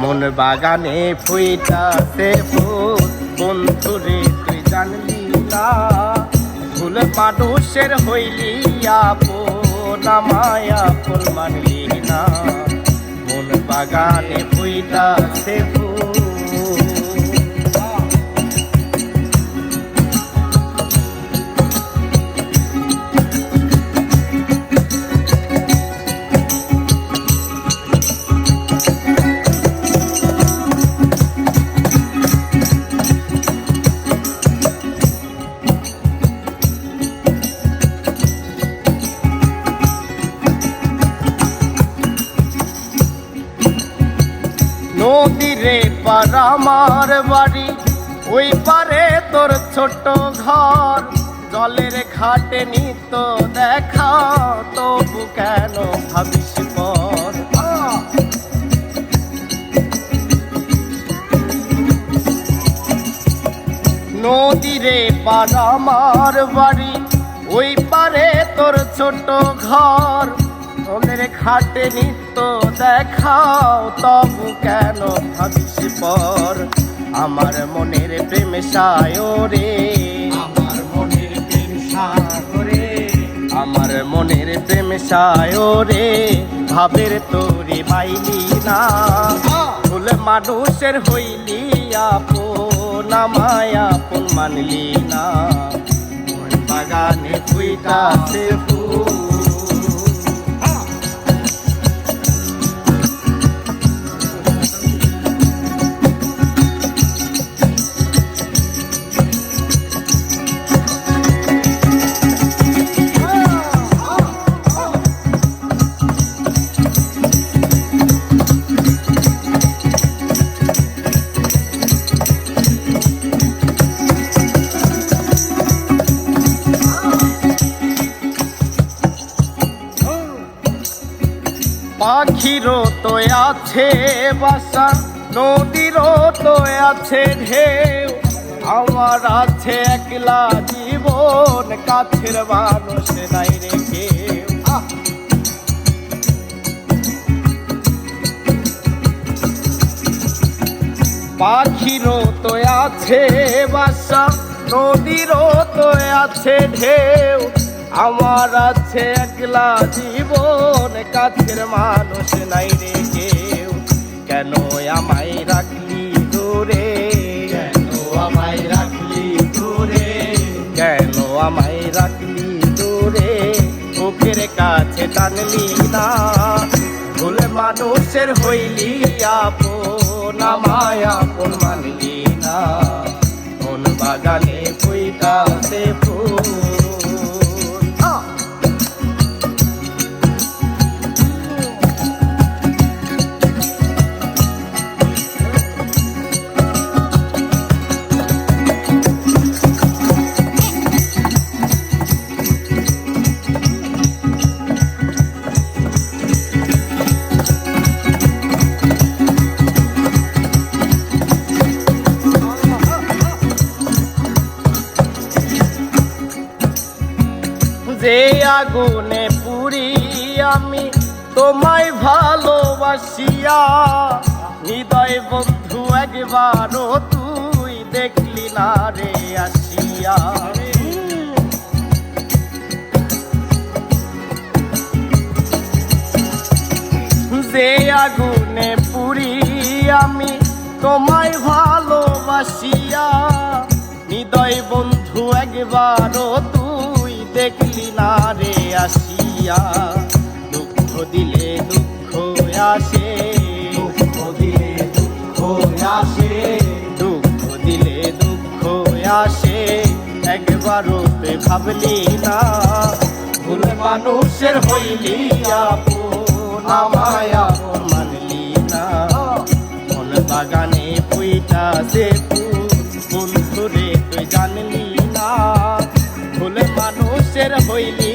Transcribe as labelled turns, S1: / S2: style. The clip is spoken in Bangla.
S1: মন বাগানে ফুইটাছে ফুল। বন্ধুরে তুই জানলি না? ফুল মানুষের হইলি আপন মায়া ফুল মানলি না। মন বাগানে ফুইটাছে ফুল। নদীরে পার আমার বাড়ি, ওই পারে তোর ছোট ঘর। জলের ঘাটে নিত দেখা, তবু কেন ভাবিস পর? নদীরে পার আমার বাড়ি, ওই পারে তোর ছোট ঘর। তোদের খাটে নিত্য দেখাও তবু কেন ভাবিস পর? আমার মনের প্রেম সায়রে
S2: আমার মনের প্রেম সাগরে।
S1: আমার মনের প্রেম সায়রে ভাবের তোরে পাইলি না। ফুল মানুষের হইলি আপন আমায় আপন মানলি না। বাগানে ফুইটাছে ফুল। পাখিরও তো আছে বাসা, নদীরও তো আছে ঢেউ। আমার আছে একলা জীবন, কাছের মানুষ নাই রে কেউ। আহ! পাখিরও তো আছে বাসা, নদীরও তো আছে ঢেউ। আমার আছে একলা জীবন কাছের মানুষ নাই রে কেউ। কেন আমায় রাখলি দূরে
S2: কেন আমায় রাখলি দূরে
S1: কেন আমায় রাখলি দূরে বুকের কাছে টানলি না। ভুল মানুষের হইলি আপন আমায় আপন মানলি না। কোন বাগানে যে আগুনে পুরি আমি, তোমায় ভালোবাসিয়া। হৃদয় বন্ধু একবারও তুই দেখলি না রে আসিয়া। যে আগুনে পুরি আমি, তোমায় ভালোবাসিয়া। হৃদয় বন্ধু একবারও দেখলি না রে আসিয়া? দুঃখ দিলে দুঃখ আসে।
S2: দুঃখ দিলে দুঃখ আসে।
S1: দুঃখ দিলে দুঃখ আসে। একবারও ভাবলি না। ভুল মানুষের হইলি আপন আমায় আপন মানলি না। মন বাগানে পুইটা সে হইলি